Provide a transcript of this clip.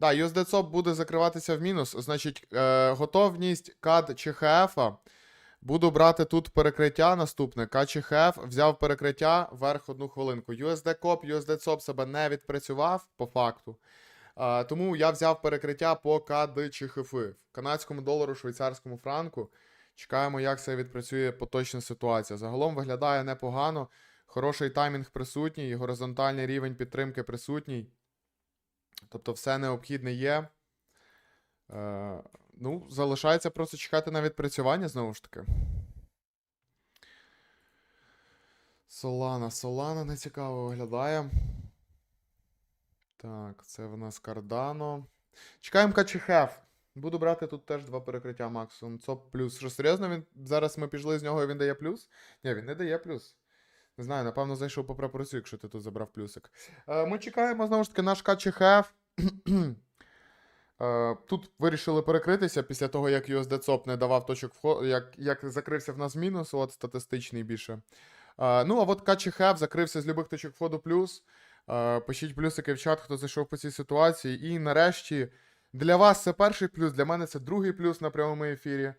Да, USDCOP буде закриватися в мінус. Значить, е, готовність CAD чи HF. Буду брати тут перекриття наступне. Чи взяв перекриття вверх одну хвилинку. USD-COP, USD-COP себе не відпрацював по факту. Е, тому я взяв перекриття по CAD чи HF. Канадському долару, швейцарському франку. Чекаємо, як це відпрацює поточна ситуація. Загалом виглядає непогано. Хороший таймінг присутній, горизонтальний рівень підтримки присутній. Тобто все необхідне є. Е, ну, залишається просто чекати на відпрацювання знову ж таки. Солана. Солана нецікаво виглядає. Так, це в нас Кардано. Чекаємо Качехеф. Буду брати тут теж два перекриття максимум. ЦОП плюс. Що серйозно, він... зараз ми пішли з нього і він дає плюс? Ні, він не дає плюс. Не знаю, напевно, зайшов по прапорцю, якщо ти тут забрав плюсик. Е, ми чекаємо знову ж таки наш КЧХФ. Е, Тут вирішили перекритися після того, як USD-COP не давав точок входу, як, як закрився в нас мінус, от статистичний більше. Е, Ну, а от КЧХФ закрився з любих точок входу плюс. Пишіть плюсики в чат, хто зайшов по цій ситуації. І нарешті для вас це перший плюс, для мене це другий плюс на прямому ефірі.